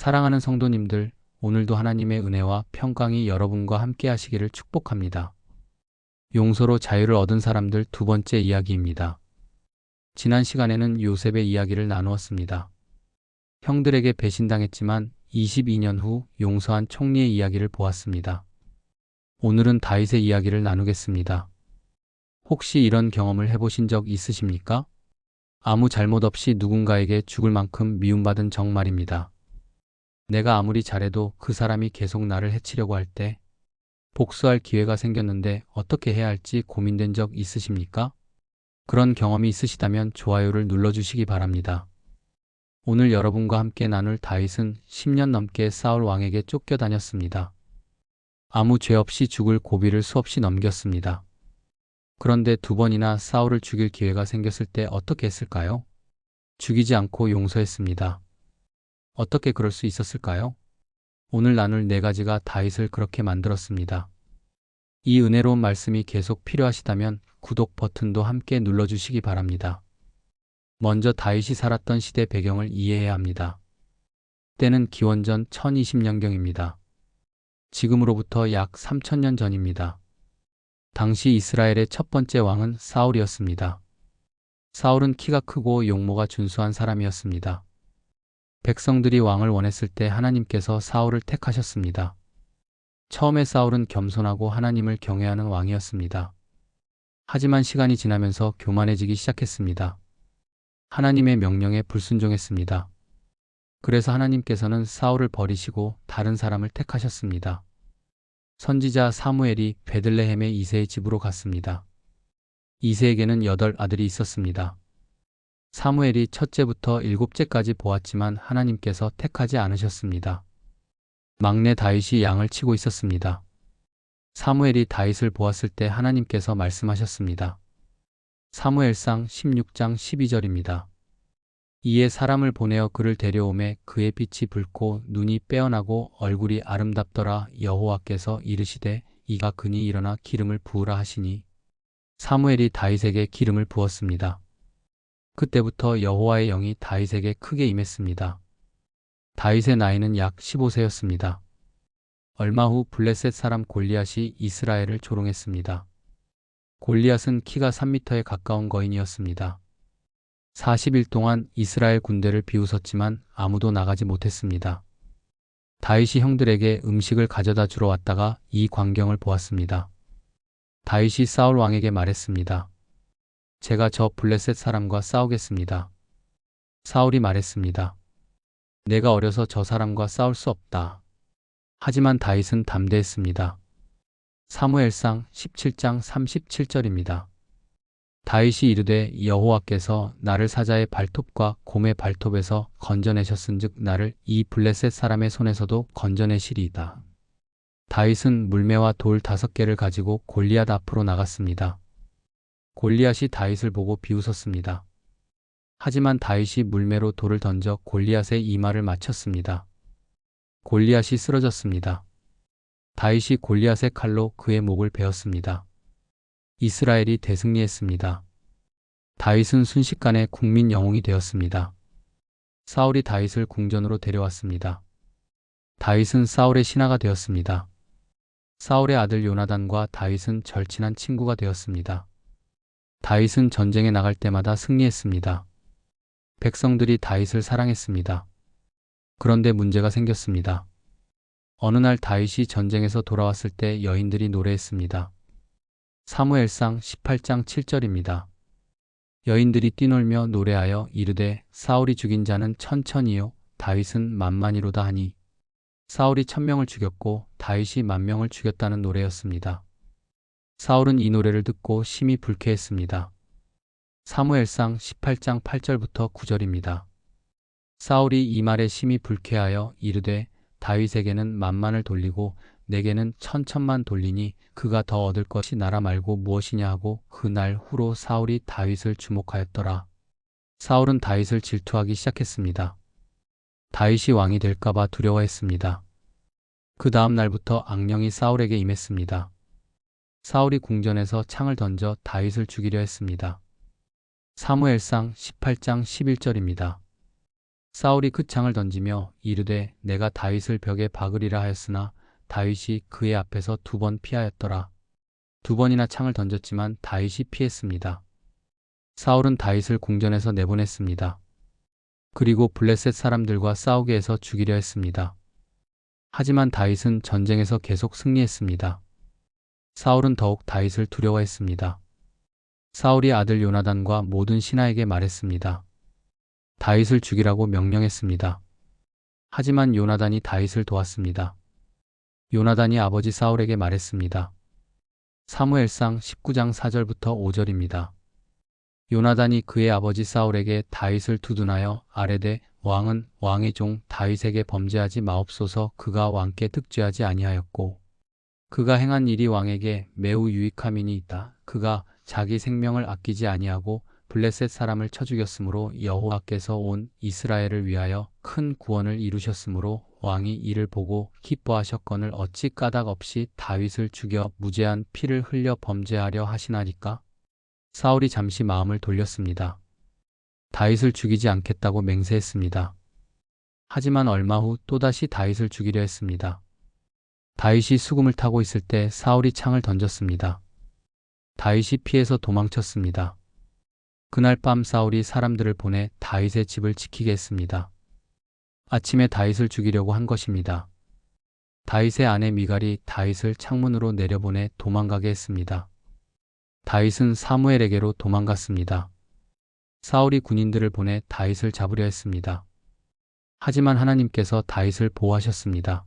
사랑하는 성도님들, 오늘도 하나님의 은혜와 평강이 여러분과 함께 하시기를 축복합니다. 용서로 자유를 얻은 사람들 두 번째 이야기입니다. 지난 시간에는 요셉의 이야기를 나누었습니다. 형들에게 배신당했지만 22년 후 용서한 총리의 이야기를 보았습니다. 오늘은 다윗의 이야기를 나누겠습니다. 혹시 이런 경험을 해보신 적 있으십니까? 아무 잘못 없이 누군가에게 죽을 만큼 미움받은 적 말입니다. 내가 아무리 잘해도 그 사람이 계속 나를 해치려고 할 때 복수할 기회가 생겼는데 어떻게 해야 할지 고민된 적 있으십니까? 그런 경험이 있으시다면 좋아요를 눌러주시기 바랍니다. 오늘 여러분과 함께 나눌 다윗은 10년 넘게 사울 왕에게 쫓겨 다녔습니다. 아무 죄 없이 죽을 고비를 수없이 넘겼습니다. 그런데 두 번이나 사울을 죽일 기회가 생겼을 때 어떻게 했을까요? 죽이지 않고 용서했습니다. 어떻게 그럴 수 있었을까요? 오늘 나눌 네 가지가 다윗을 그렇게 만들었습니다. 이 은혜로운 말씀이 계속 필요하시다면 구독 버튼도 함께 눌러주시기 바랍니다. 먼저 다윗이 살았던 시대 배경을 이해해야 합니다. 때는 기원전 1020년경입니다. 지금으로부터 약 3000년 전입니다. 당시 이스라엘의 첫 번째 왕은 사울이었습니다. 사울은 키가 크고 용모가 준수한 사람이었습니다. 백성들이 왕을 원했을 때 하나님께서 사울을 택하셨습니다. 처음에 사울은 겸손하고 하나님을 경외하는 왕이었습니다. 하지만 시간이 지나면서 교만해지기 시작했습니다. 하나님의 명령에 불순종했습니다. 그래서 하나님께서는 사울을 버리시고 다른 사람을 택하셨습니다. 선지자 사무엘이 베들레헴의 이세의 집으로 갔습니다. 이세에게는 여덟 아들이 있었습니다. 사무엘이 첫째부터 일곱째까지 보았지만 하나님께서 택하지 않으셨습니다. 막내 다윗이 양을 치고 있었습니다. 사무엘이 다윗을 보았을 때 하나님께서 말씀하셨습니다. 사무엘상 16장 12절입니다. 이에 사람을 보내어 그를 데려오매 그의 빛이 붉고 눈이 빼어나고 얼굴이 아름답더라 여호와께서 이르시되 이가 그니 일어나 기름을 부으라 하시니 사무엘이 다윗에게 기름을 부었습니다. 그때부터 여호와의 영이 다윗에게 크게 임했습니다. 다윗의 나이는 약 15세였습니다. 얼마 후 블레셋 사람 골리앗이 이스라엘을 조롱했습니다. 골리앗은 키가 3미터에 가까운 거인이었습니다. 40일 동안 이스라엘 군대를 비웃었지만 아무도 나가지 못했습니다. 다윗이 형들에게 음식을 가져다 주러 왔다가 이 광경을 보았습니다. 다윗이 사울 왕에게 말했습니다. 제가 저 블레셋 사람과 싸우겠습니다. 사울이 말했습니다. 내가 어려서 저 사람과 싸울 수 없다. 하지만 다윗은 담대했습니다. 사무엘상 17장 37절입니다. 다윗이 이르되 여호와께서 나를 사자의 발톱과 곰의 발톱에서 건져내셨은즉 나를 이 블레셋 사람의 손에서도 건져내시리이다. 다윗은 물매와 돌 다섯 개를 가지고 골리앗 앞으로 나갔습니다. 골리앗이 다윗을 보고 비웃었습니다. 하지만 다윗이 물매로 돌을 던져 골리앗의 이마를 맞췄습니다. 골리앗이 쓰러졌습니다. 다윗이 골리앗의 칼로 그의 목을 베었습니다. 이스라엘이 대승리했습니다. 다윗은 순식간에 국민 영웅이 되었습니다. 사울이 다윗을 궁전으로 데려왔습니다. 다윗은 사울의 신하가 되었습니다. 사울의 아들 요나단과 다윗은 절친한 친구가 되었습니다. 다윗은 전쟁에 나갈 때마다 승리했습니다. 백성들이 다윗을 사랑했습니다. 그런데 문제가 생겼습니다. 어느 날 다윗이 전쟁에서 돌아왔을 때 여인들이 노래했습니다. 사무엘상 18장 7절입니다. 여인들이 뛰놀며 노래하여 이르되 사울이 죽인 자는 천천히요 다윗은 만만이로다 하니 사울이 천명을 죽였고 다윗이 만명을 죽였다는 노래였습니다. 사울은 이 노래를 듣고 심히 불쾌했습니다. 사무엘상 18장 8절부터 9절입니다. 사울이 이 말에 심히 불쾌하여 이르되 다윗에게는 만만을 돌리고 내게는 천천만 돌리니 그가 더 얻을 것이 나라 말고 무엇이냐 하고 그날 후로 사울이 다윗을 주목하였더라. 사울은 다윗을 질투하기 시작했습니다. 다윗이 왕이 될까봐 두려워했습니다. 그 다음 날부터 악령이 사울에게 임했습니다. 사울이 궁전에서 창을 던져 다윗을 죽이려 했습니다. 사무엘상 18장 11절입니다. 사울이 그 창을 던지며 이르되 내가 다윗을 벽에 박으리라 하였으나 다윗이 그의 앞에서 두 번 피하였더라. 두 번이나 창을 던졌지만 다윗이 피했습니다. 사울은 다윗을 궁전에서 내보냈습니다. 그리고 블레셋 사람들과 싸우게 해서 죽이려 했습니다. 하지만 다윗은 전쟁에서 계속 승리했습니다. 사울은 더욱 다윗을 두려워했습니다. 사울이 아들 요나단과 모든 신하에게 말했습니다. 다윗을 죽이라고 명령했습니다. 하지만 요나단이 다윗을 도왔습니다. 요나단이 아버지 사울에게 말했습니다. 사무엘상 19장 4절부터 5절입니다. 요나단이 그의 아버지 사울에게 다윗을 두둔하여 아뢰되 왕은 왕의 종 다윗에게 범죄하지 마옵소서 그가 왕께 득죄하지 아니하였고 그가 행한 일이 왕에게 매우 유익함이니 있다. 그가 자기 생명을 아끼지 아니하고 블레셋 사람을 쳐 죽였으므로 여호와께서 온 이스라엘을 위하여 큰 구원을 이루셨으므로 왕이 이를 보고 기뻐하셨거늘 어찌 까닭 없이 다윗을 죽여 무죄한 피를 흘려 범죄하려 하시나리까? 사울이 잠시 마음을 돌렸습니다. 다윗을 죽이지 않겠다고 맹세했습니다. 하지만 얼마 후 또다시 다윗을 죽이려 했습니다. 다윗이 수금을 타고 있을 때 사울이 창을 던졌습니다. 다윗이 피해서 도망쳤습니다. 그날 밤 사울이 사람들을 보내 다윗의 집을 지키게 했습니다. 아침에 다윗을 죽이려고 한 것입니다. 다윗의 아내 미갈이 다윗을 창문으로 내려보내 도망가게 했습니다. 다윗은 사무엘에게로 도망갔습니다. 사울이 군인들을 보내 다윗을 잡으려 했습니다. 하지만 하나님께서 다윗을 보호하셨습니다.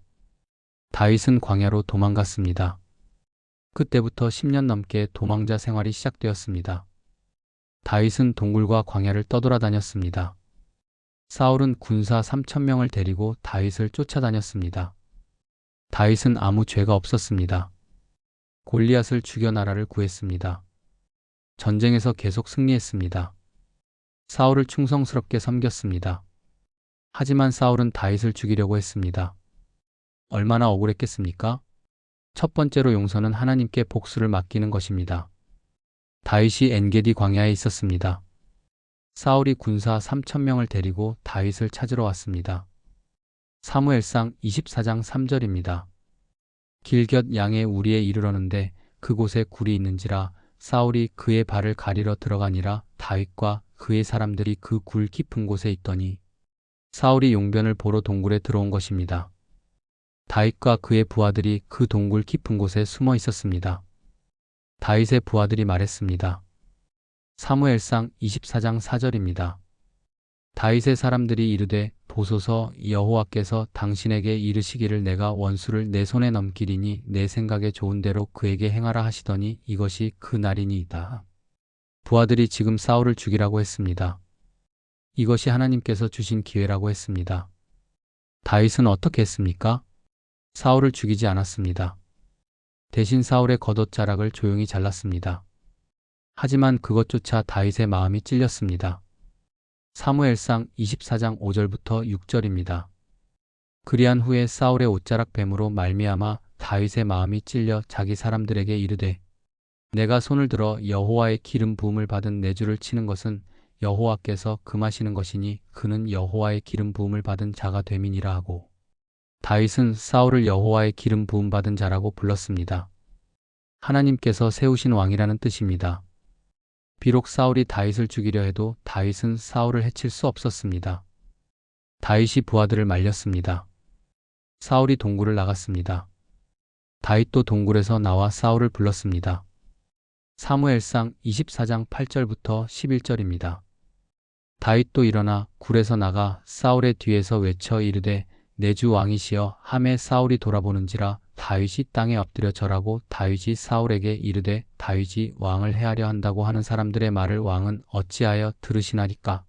다윗은 광야로 도망갔습니다. 그때부터 10년 넘게 도망자 생활이 시작되었습니다. 다윗은 동굴과 광야를 떠돌아다녔습니다. 사울은 군사 3천명을 데리고 다윗을 쫓아다녔습니다. 다윗은 아무 죄가 없었습니다. 골리앗을 죽여 나라를 구했습니다. 전쟁에서 계속 승리했습니다. 사울을 충성스럽게 섬겼습니다. 하지만 사울은 다윗을 죽이려고 했습니다. 얼마나 억울했겠습니까? 첫 번째로 용서는 하나님께 복수를 맡기는 것입니다. 다윗이 엔게디 광야에 있었습니다. 사울이 군사 3천명을 데리고 다윗을 찾으러 왔습니다. 사무엘상 24장 3절입니다. 길곁 양의 우리에 이르러는데 그곳에 굴이 있는지라 사울이 그의 발을 가리러 들어가니라 다윗과 그의 사람들이 그 굴 깊은 곳에 있더니 사울이 용변을 보러 동굴에 들어온 것입니다. 다윗과 그의 부하들이 그 동굴 깊은 곳에 숨어 있었습니다. 다윗의 부하들이 말했습니다. 사무엘상 24장 4절입니다. 다윗의 사람들이 이르되 보소서 여호와께서 당신에게 이르시기를 내가 원수를 내 손에 넘기리니 내 생각에 좋은 대로 그에게 행하라 하시더니 이것이 그 날이니이다. 부하들이 지금 사울을 죽이라고 했습니다. 이것이 하나님께서 주신 기회라고 했습니다. 다윗은 어떻게 했습니까? 사울을 죽이지 않았습니다. 대신 사울의 겉옷자락을 조용히 잘랐습니다. 하지만 그것조차 다윗의 마음이 찔렸습니다. 사무엘상 24장 5절부터 6절입니다. 그리한 후에 사울의 옷자락 뱀으로 말미암아 다윗의 마음이 찔려 자기 사람들에게 이르되 내가 손을 들어 여호와의 기름 부음을 받은 내 주를 치는 것은 여호와께서 금하시는 것이니 그는 여호와의 기름 부음을 받은 자가 됨이니라 하고 다윗은 사울을 여호와의 기름 부음 받은 자라고 불렀습니다. 하나님께서 세우신 왕이라는 뜻입니다. 비록 사울이 다윗을 죽이려 해도 다윗은 사울을 해칠 수 없었습니다. 다윗이 부하들을 말렸습니다. 사울이 동굴을 나갔습니다. 다윗도 동굴에서 나와 사울을 불렀습니다. 사무엘상 24장 8절부터 11절입니다. 다윗도 일어나 굴에서 나가 사울의 뒤에서 외쳐 이르되 내 주 왕이시여 함에 사울이 돌아보는지라 다윗이 땅에 엎드려 절하고 다윗이 사울에게 이르되 다윗이 왕을 해하려 한다고 하는 사람들의 말을 왕은 어찌하여 들으시나리까?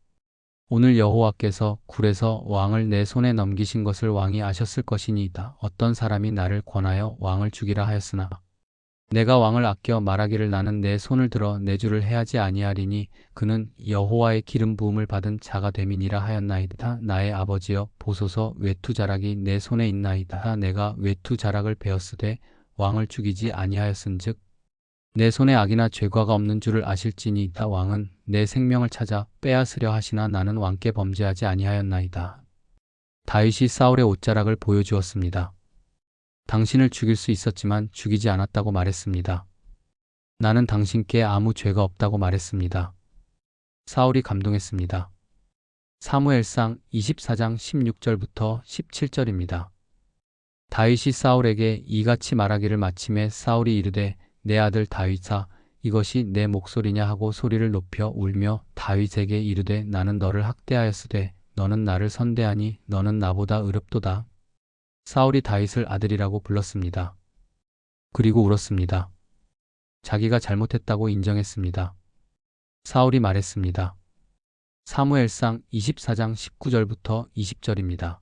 오늘 여호와께서 굴에서 왕을 내 손에 넘기신 것을 왕이 아셨을 것이니이다. 어떤 사람이 나를 권하여 왕을 죽이라 하였으나 내가 왕을 아껴 말하기를 나는 내 손을 들어 내 주를 해하지 아니하리니 그는 여호와의 기름 부음을 받은 자가 됨이니라 하였나이다. 나의 아버지여 보소서 외투 자락이 내 손에 있나이다. 내가 외투 자락을 베었으되 왕을 죽이지 아니하였은즉 내 손에 악이나 죄과가 없는 줄을 아실지니이다 왕은 내 생명을 찾아 빼앗으려 하시나 나는 왕께 범죄하지 아니하였나이다. 다윗이 사울의 옷자락을 보여주었습니다. 당신을 죽일 수 있었지만 죽이지 않았다고 말했습니다. 나는 당신께 아무 죄가 없다고 말했습니다. 사울이 감동했습니다. 사무엘상 24장 16절부터 17절입니다. 다윗이 사울에게 이같이 말하기를 마침에 사울이 이르되 내 아들 다윗아 이것이 내 목소리냐 하고 소리를 높여 울며 다윗에게 이르되 나는 너를 학대하였으되 너는 나를 선대하니 너는 나보다 의롭도다. 사울이 다윗을 아들이라고 불렀습니다. 그리고 울었습니다. 자기가 잘못했다고 인정했습니다. 사울이 말했습니다. 사무엘상 24장 19절부터 20절입니다.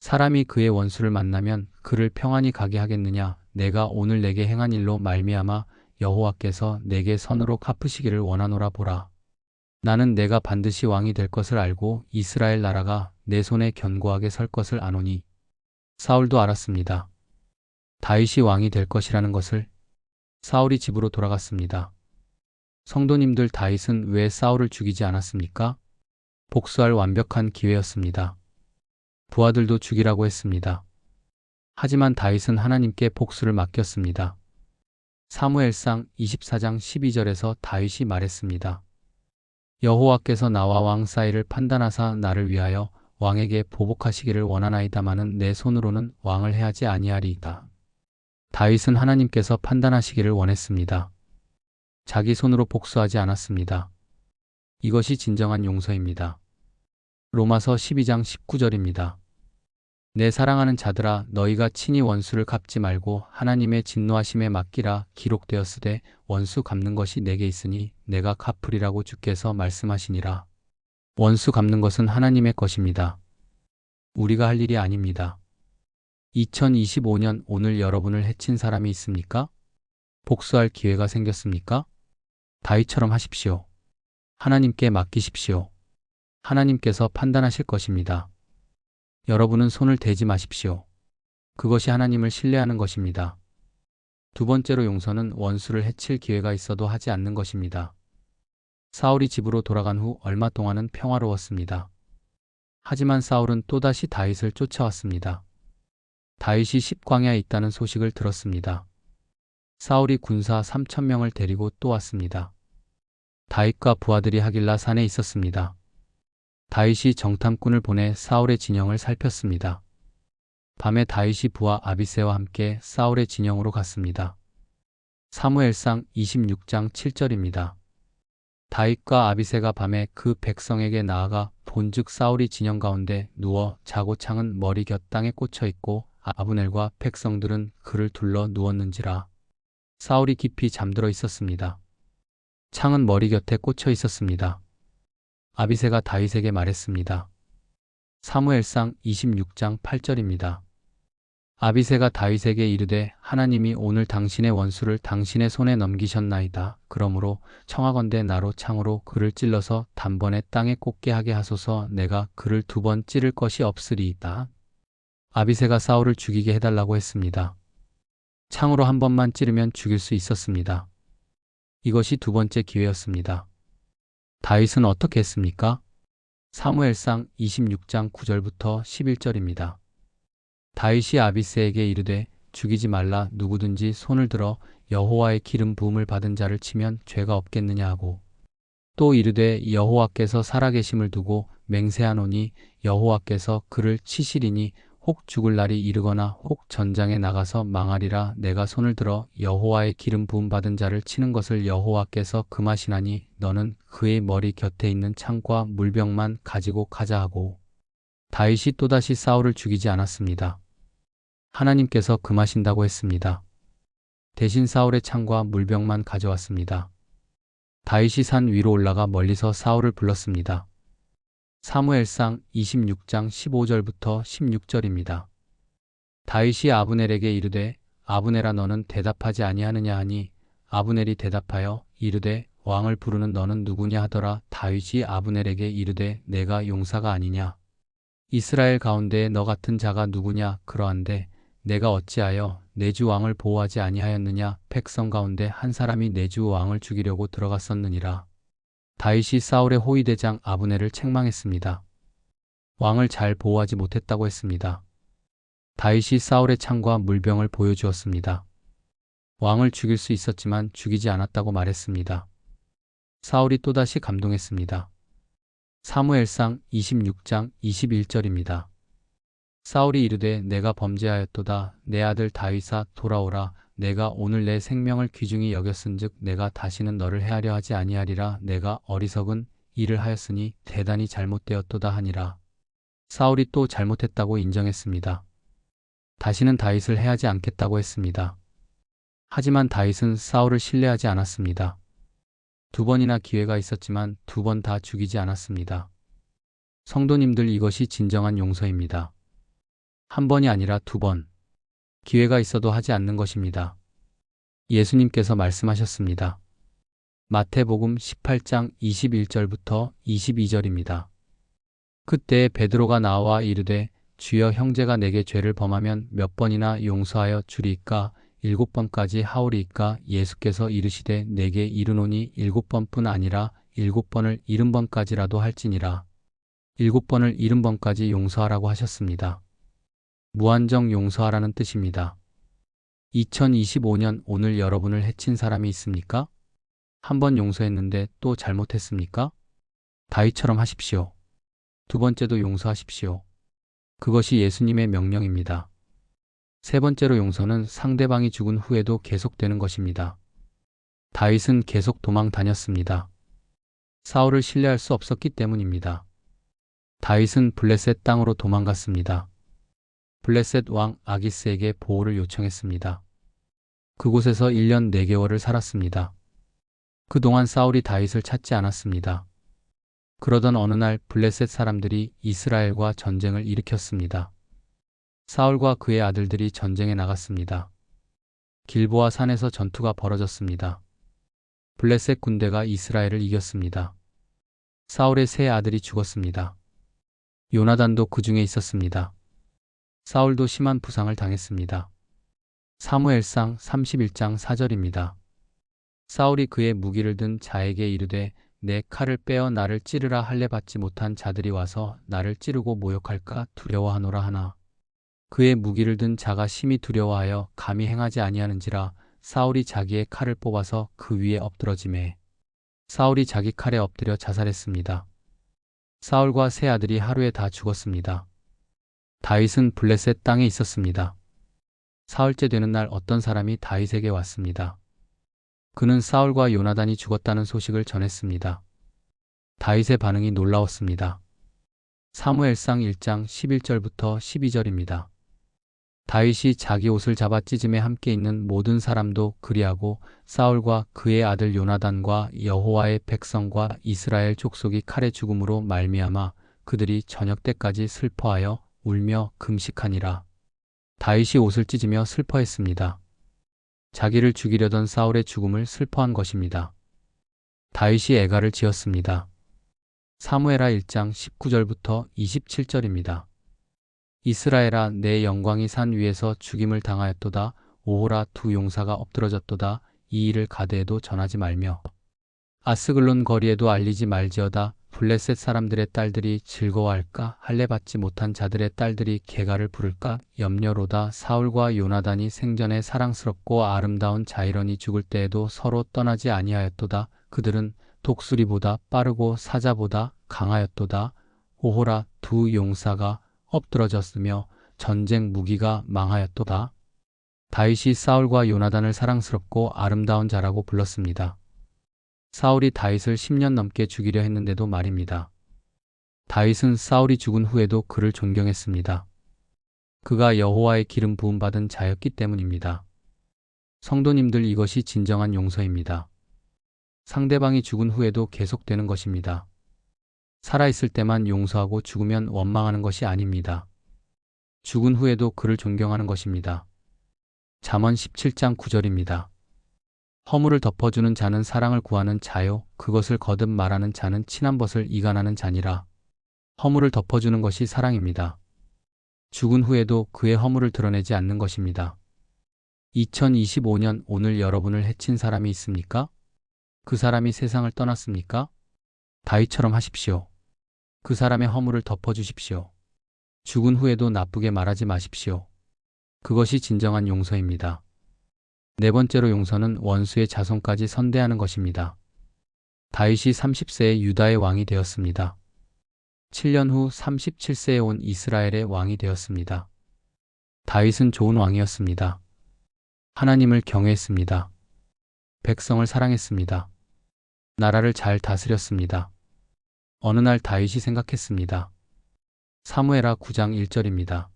사람이 그의 원수를 만나면 그를 평안히 가게 하겠느냐 내가 오늘 내게 행한 일로 말미암아 여호와께서 내게 선으로 갚으시기를 원하노라 보라. 나는 내가 반드시 왕이 될 것을 알고 이스라엘 나라가 내 손에 견고하게 설 것을 아노니 사울도 알았습니다. 다윗이 왕이 될 것이라는 것을 사울이 집으로 돌아갔습니다. 성도님들 다윗은 왜 사울을 죽이지 않았습니까? 복수할 완벽한 기회였습니다. 부하들도 죽이라고 했습니다. 하지만 다윗은 하나님께 복수를 맡겼습니다. 사무엘상 24장 12절에서 다윗이 말했습니다. 여호와께서 나와 왕 사이를 판단하사 나를 위하여 왕에게 보복하시기를 원하나이다마는 내 손으로는 왕을 해하지 아니하리이다. 다윗은 하나님께서 판단하시기를 원했습니다. 자기 손으로 복수하지 않았습니다. 이것이 진정한 용서입니다. 로마서 12장 19절입니다. 내 사랑하는 자들아 너희가 친히 원수를 갚지 말고 하나님의 진노하심에 맡기라 기록되었으되 원수 갚는 것이 내게 있으니 내가 갚으리라고 주께서 말씀하시니라. 원수 갚는 것은 하나님의 것입니다. 우리가 할 일이 아닙니다. 2025년 오늘 여러분을 해친 사람이 있습니까? 복수할 기회가 생겼습니까? 다윗처럼 하십시오. 하나님께 맡기십시오. 하나님께서 판단하실 것입니다. 여러분은 손을 대지 마십시오. 그것이 하나님을 신뢰하는 것입니다. 두 번째로 용서는 원수를 해칠 기회가 있어도 하지 않는 것입니다. 사울이 집으로 돌아간 후 얼마 동안은 평화로웠습니다. 하지만 사울은 또다시 다윗을 쫓아왔습니다. 다윗이 십광야에 있다는 소식을 들었습니다. 사울이 군사 3천 명을 데리고 또 왔습니다. 다윗과 부하들이 하길라 산에 있었습니다. 다윗이 정탐꾼을 보내 사울의 진영을 살폈습니다. 밤에 다윗이 부하 아비세와 함께 사울의 진영으로 갔습니다. 사무엘상 26장 7절입니다. 다윗과 아비세가 밤에 그 백성에게 나아가 본즉 사울이 진영 가운데 누워 자고 창은 머리 곁 땅에 꽂혀 있고 아브넬과 백성들은 그를 둘러 누웠는지라 사울이 깊이 잠들어 있었습니다. 창은 머리 곁에 꽂혀 있었습니다. 아비세가 다윗에게 말했습니다. 사무엘상 26장 8절입니다. 아비세가 다윗에게 이르되 하나님이 오늘 당신의 원수를 당신의 손에 넘기셨나이다. 그러므로 청하건대 나로 창으로 그를 찔러서 단번에 땅에 꽂게 하게 하소서 내가 그를 두 번 찌를 것이 없으리이다. 아비세가 사울을 죽이게 해달라고 했습니다. 창으로 한 번만 찌르면 죽일 수 있었습니다. 이것이 두 번째 기회였습니다. 다윗은 어떻게 했습니까? 사무엘상 26장 9절부터 11절입니다. 다윗이 아비스에게 이르되 죽이지 말라. 누구든지 손을 들어 여호와의 기름 부음을 받은 자를 치면 죄가 없겠느냐 하고. 또 이르되 여호와께서 살아계심을 두고 맹세하노니 여호와께서 그를 치시리니 혹 죽을 날이 이르거나 혹 전장에 나가서 망하리라. 내가 손을 들어 여호와의 기름 부음 받은 자를 치는 것을 여호와께서 금하시나니 너는 그의 머리 곁에 있는 창과 물병만 가지고 가자 하고 다윗이 또다시 사울을 죽이지 않았습니다. 하나님께서 금하신다고 했습니다. 대신 사울의 창과 물병만 가져왔습니다. 다윗이 산 위로 올라가 멀리서 사울을 불렀습니다. 사무엘상 26장 15절부터 16절입니다. 다윗이 아브넬에게 이르되 아브넬아 너는 대답하지 아니하느냐 하니 아브넬이 대답하여 이르되 왕을 부르는 너는 누구냐 하더라 다윗이 아브넬에게 이르되 내가 용사가 아니냐 이스라엘 가운데 너 같은 자가 누구냐 그러한데 내가 어찌하여 내 주 왕을 보호하지 아니하였느냐 백성 가운데 한 사람이 내 주 왕을 죽이려고 들어갔었느니라. 다윗이 사울의 호위대장 아브네를 책망했습니다. 왕을 잘 보호하지 못했다고 했습니다. 다윗이 사울의 창과 물병을 보여주었습니다. 왕을 죽일 수 있었지만 죽이지 않았다고 말했습니다. 사울이 또다시 감동했습니다. 사무엘상 26장 21절입니다. 사울이 이르되 내가 범죄하였도다 내 아들 다윗아 돌아오라 내가 오늘 내 생명을 귀중히 여겼은즉 내가 다시는 너를 해하려 하지 아니하리라 내가 어리석은 일을 하였으니 대단히 잘못되었도다 하니라. 사울이 또 잘못했다고 인정했습니다. 다시는 다윗을 해하지 않겠다고 했습니다. 하지만 다윗은 사울을 신뢰하지 않았습니다. 두 번이나 기회가 있었지만 두 번 다 죽이지 않았습니다. 성도님들 이것이 진정한 용서입니다. 한 번이 아니라 두 번. 기회가 있어도 하지 않는 것입니다. 예수님께서 말씀하셨습니다. 마태복음 18장 21절부터 22절입니다. 그때 베드로가 나와 이르되 주여 형제가 내게 죄를 범하면 몇 번이나 용서하여 주리이까 일곱 번까지 하오리이까 예수께서 이르시되 내게 이르노니 일곱 번뿐 아니라 일곱 번을 일흔 번까지라도 할지니라. 일곱 번을 일흔 번까지 용서하라고 하셨습니다. 무한정 용서하라는 뜻입니다. 2025년 오늘 여러분을 해친 사람이 있습니까? 한 번 용서했는데 또 잘못했습니까? 다윗처럼 하십시오. 두 번째도 용서하십시오. 그것이 예수님의 명령입니다. 세 번째로 용서는 상대방이 죽은 후에도 계속되는 것입니다. 다윗은 계속 도망 다녔습니다. 사울을 신뢰할 수 없었기 때문입니다. 다윗은 블레셋 땅으로 도망갔습니다. 블레셋 왕 아기스에게 보호를 요청했습니다. 그곳에서 1년 4개월을 살았습니다. 그동안 사울이 다윗을 찾지 않았습니다. 그러던 어느 날 블레셋 사람들이 이스라엘과 전쟁을 일으켰습니다. 사울과 그의 아들들이 전쟁에 나갔습니다. 길보아 산에서 전투가 벌어졌습니다. 블레셋 군대가 이스라엘을 이겼습니다. 사울의 세 아들이 죽었습니다. 요나단도 그 중에 있었습니다. 사울도 심한 부상을 당했습니다. 사무엘상 31장 4절입니다. 사울이 그의 무기를 든 자에게 이르되 내 칼을 빼어 나를 찌르라 할례 받지 못한 자들이 와서 나를 찌르고 모욕할까 두려워하노라 하나. 그의 무기를 든 자가 심히 두려워하여 감히 행하지 아니하는지라 사울이 자기의 칼을 뽑아서 그 위에 엎드러짐에 사울이 자기 칼에 엎드려 자살했습니다. 사울과 세 아들이 하루에 다 죽었습니다. 다윗은 블레셋 땅에 있었습니다. 사흘째 되는 날 어떤 사람이 다윗에게 왔습니다. 그는 사울과 요나단이 죽었다는 소식을 전했습니다. 다윗의 반응이 놀라웠습니다. 사무엘상 1장 11절부터 12절입니다. 다윗이 자기 옷을 잡아 찢음에 함께 있는 모든 사람도 그리하고 사울과 그의 아들 요나단과 여호와의 백성과 이스라엘 족속이 칼의 죽음으로 말미암아 그들이 저녁 때까지 슬퍼하여 울며 금식하니라. 다윗이 옷을 찢으며 슬퍼했습니다. 자기를 죽이려던 사울의 죽음을 슬퍼한 것입니다. 다윗이 애가를 지었습니다. 사무에라 1장 19절부터 27절입니다. 이스라엘아 내 영광이 산 위에서 죽임을 당하였도다. 오호라 두 용사가 엎드러졌도다. 이 일을 가드에도 전하지 말며. 아스글론 거리에도 알리지 말지어다. 블레셋 사람들의 딸들이 즐거워할까? 할례 받지 못한 자들의 딸들이 개가를 부를까? 염려로다. 사울과 요나단이 생전에 사랑스럽고 아름다운 자이런이 죽을 때에도 서로 떠나지 아니하였도다. 그들은 독수리보다 빠르고 사자보다 강하였도다. 오호라 두 용사가 엎드러졌으며 전쟁 무기가 망하였도다 다윗이 사울과 요나단을 사랑스럽고 아름다운 자라고 불렀습니다. 사울이 다윗을 10년 넘게 죽이려 했는데도 말입니다. 다윗은 사울이 죽은 후에도 그를 존경했습니다. 그가 여호와의 기름 부음 받은 자였기 때문입니다. 성도님들 이것이 진정한 용서입니다. 상대방이 죽은 후에도 계속되는 것입니다. 살아있을 때만 용서하고 죽으면 원망하는 것이 아닙니다. 죽은 후에도 그를 존경하는 것입니다. 잠언 17장 9절입니다. 허물을 덮어주는 자는 사랑을 구하는 자요 그것을 거듭 말하는 자는 친한 벗을 이간하는 자니라. 허물을 덮어주는 것이 사랑입니다. 죽은 후에도 그의 허물을 드러내지 않는 것입니다. 2025년 오늘 여러분을 해친 사람이 있습니까? 그 사람이 세상을 떠났습니까? 다윗처럼 하십시오. 그 사람의 허물을 덮어주십시오. 죽은 후에도 나쁘게 말하지 마십시오. 그것이 진정한 용서입니다. 네 번째로 용서는 원수의 자손까지 선대하는 것입니다. 다윗이 30세에 유다의 왕이 되었습니다. 7년 후 37세에 온 이스라엘의 왕이 되었습니다. 다윗은 좋은 왕이었습니다. 하나님을 경외했습니다. 백성을 사랑했습니다. 나라를 잘 다스렸습니다. 어느 날 다윗이 생각했습니다. 사무에라 9장 1절입니다.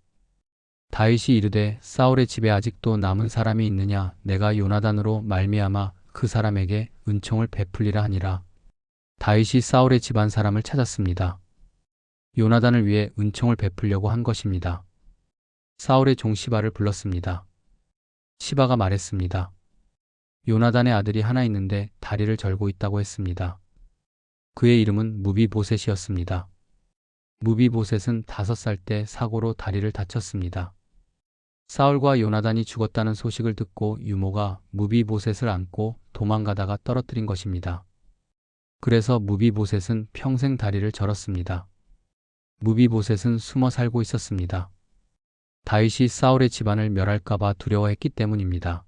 다윗이 이르되 사울의 집에 아직도 남은 사람이 있느냐 내가 요나단으로 말미암아 그 사람에게 은총을 베풀리라 하니라. 다윗이 사울의 집안 사람을 찾았습니다. 요나단을 위해 은총을 베풀려고 한 것입니다. 사울의 종 시바를 불렀습니다. 시바가 말했습니다. 요나단의 아들이 하나 있는데 다리를 절고 있다고 했습니다. 그의 이름은 무비보셋이었습니다. 무비보셋은 다섯 살 때 사고로 다리를 다쳤습니다. 사울과 요나단이 죽었다는 소식을 듣고 유모가 무비보셋을 안고 도망가다가 떨어뜨린 것입니다. 그래서 무비보셋은 평생 다리를 절었습니다. 무비보셋은 숨어 살고 있었습니다. 다윗이 사울의 집안을 멸할까봐 두려워했기 때문입니다.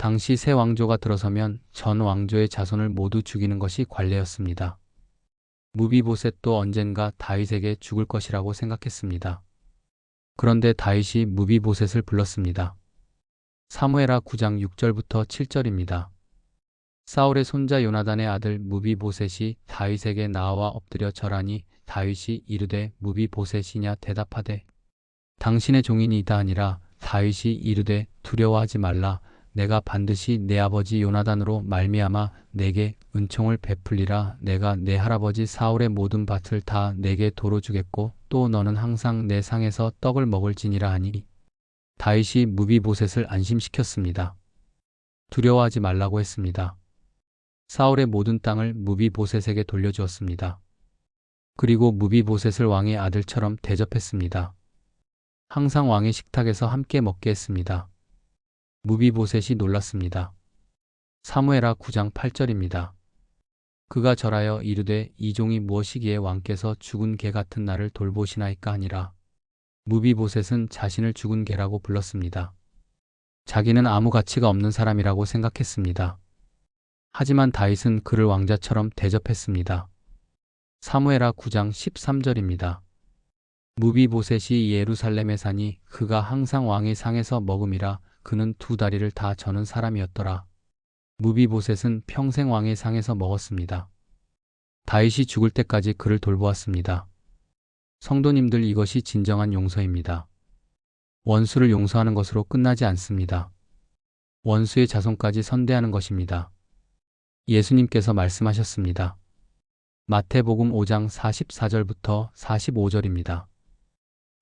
당시 새 왕조가 들어서면 전 왕조의 자손을 모두 죽이는 것이 관례였습니다. 무비보셋도 언젠가 다윗에게 죽을 것이라고 생각했습니다. 그런데 다윗이 무비보셋을 불렀습니다. 사무에라 9장 6절부터 7절입니다. 사울의 손자 요나단의 아들 무비보셋이 다윗에게 나와 엎드려 절하니 다윗이 이르되 무비보셋이냐 대답하되 당신의 종인이다 아니라 다윗이 이르되 두려워하지 말라 내가 반드시 내 아버지 요나단으로 말미암아 내게 은총을 베풀리라 내가 내 할아버지 사울의 모든 밭을 다 내게 도로 주겠고 또 너는 항상 내 상에서 떡을 먹을지니라 하니 다윗이 무비보셋을 안심시켰습니다. 두려워하지 말라고 했습니다. 사울의 모든 땅을 무비보셋에게 돌려주었습니다. 그리고 무비보셋을 왕의 아들처럼 대접했습니다. 항상 왕의 식탁에서 함께 먹게 했습니다. 무비보셋이 놀랐습니다. 사무에라 9장 8절입니다. 그가 절하여 이르되 이 종이 무엇이기에 왕께서 죽은 개 같은 나를 돌보시나이까 하니라. 무비보셋은 자신을 죽은 개라고 불렀습니다. 자기는 아무 가치가 없는 사람이라고 생각했습니다. 하지만 다윗은 그를 왕자처럼 대접했습니다. 사무에라 9장 13절입니다. 무비보셋이 예루살렘에 사니 그가 항상 왕의 상에서 먹음이라 그는 두 다리를 다 저는 사람이었더라. 무비보셋은 평생 왕의 상에서 먹었습니다. 다윗이 죽을 때까지 그를 돌보았습니다. 성도님들 이것이 진정한 용서입니다. 원수를 용서하는 것으로 끝나지 않습니다. 원수의 자손까지 선대하는 것입니다. 예수님께서 말씀하셨습니다. 마태복음 5장 44절부터 45절입니다.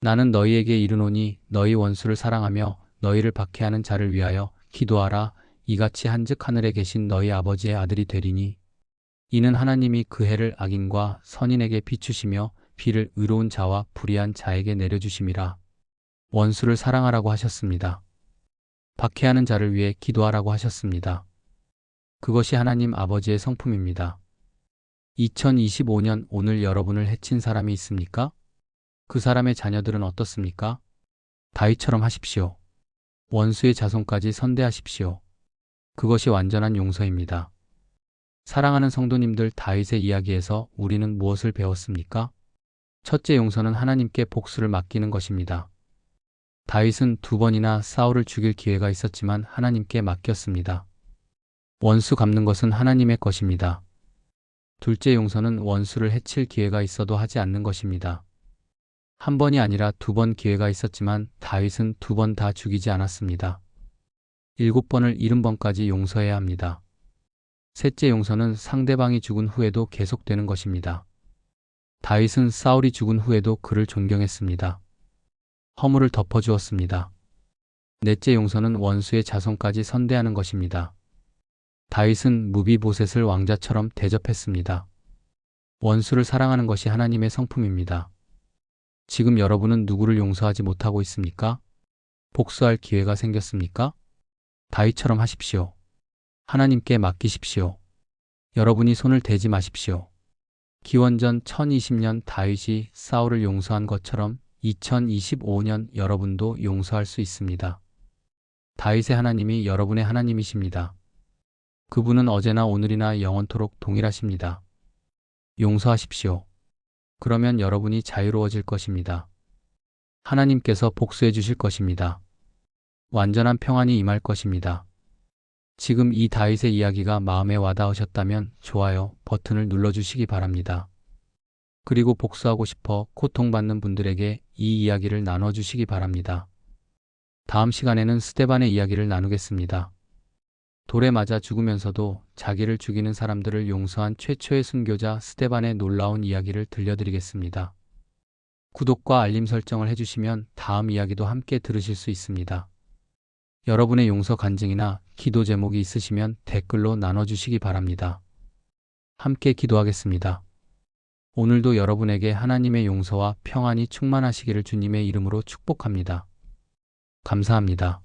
나는 너희에게 이르노니 너희 원수를 사랑하며 너희를 박해하는 자를 위하여 기도하라 이같이 한즉 하늘에 계신 너희 아버지의 아들이 되리니 이는 하나님이 그 해를 악인과 선인에게 비추시며 비를 의로운 자와 불의한 자에게 내려주심이라 원수를 사랑하라고 하셨습니다. 박해하는 자를 위해 기도하라고 하셨습니다. 그것이 하나님 아버지의 성품입니다. 2025년 오늘 여러분을 해친 사람이 있습니까? 그 사람의 자녀들은 어떻습니까? 다윗처럼 하십시오. 원수의 자손까지 선대하십시오. 그것이 완전한 용서입니다. 사랑하는 성도님들 다윗의 이야기에서 우리는 무엇을 배웠습니까? 첫째 용서는 하나님께 복수를 맡기는 것입니다. 다윗은 두 번이나 사울을 죽일 기회가 있었지만 하나님께 맡겼습니다. 원수 갚는 것은 하나님의 것입니다. 둘째 용서는 원수를 해칠 기회가 있어도 하지 않는 것입니다. 한 번이 아니라 두 번 기회가 있었지만 다윗은 두 번 다 죽이지 않았습니다. 일곱 번을 일흔 번까지 용서해야 합니다. 셋째 용서는 상대방이 죽은 후에도 계속되는 것입니다. 다윗은 사울이 죽은 후에도 그를 존경했습니다. 허물을 덮어주었습니다. 넷째 용서는 원수의 자손까지 선대하는 것입니다. 다윗은 무비보셋을 왕자처럼 대접했습니다. 원수를 사랑하는 것이 하나님의 성품입니다. 지금 여러분은 누구를 용서하지 못하고 있습니까? 복수할 기회가 생겼습니까? 다윗처럼 하십시오. 하나님께 맡기십시오. 여러분이 손을 대지 마십시오. 기원전 1020년 다윗이 사울을 용서한 것처럼 2025년 여러분도 용서할 수 있습니다. 다윗의 하나님이 여러분의 하나님이십니다. 그분은 어제나 오늘이나 영원토록 동일하십니다. 용서하십시오. 그러면 여러분이 자유로워질 것입니다. 하나님께서 복수해 주실 것입니다. 완전한 평안이 임할 것입니다. 지금 이 다윗의 이야기가 마음에 와닿으셨다면 좋아요 버튼을 눌러주시기 바랍니다. 그리고 복수하고 싶어 고통받는 분들에게 이 이야기를 나눠주시기 바랍니다. 다음 시간에는 스테반의 이야기를 나누겠습니다. 돌에 맞아 죽으면서도 자기를 죽이는 사람들을 용서한 최초의 순교자 스테반의 놀라운 이야기를 들려드리겠습니다. 구독과 알림 설정을 해주시면 다음 이야기도 함께 들으실 수 있습니다. 여러분의 용서 간증이나 기도 제목이 있으시면 댓글로 나눠주시기 바랍니다. 함께 기도하겠습니다. 오늘도 여러분에게 하나님의 용서와 평안이 충만하시기를 주님의 이름으로 축복합니다. 감사합니다.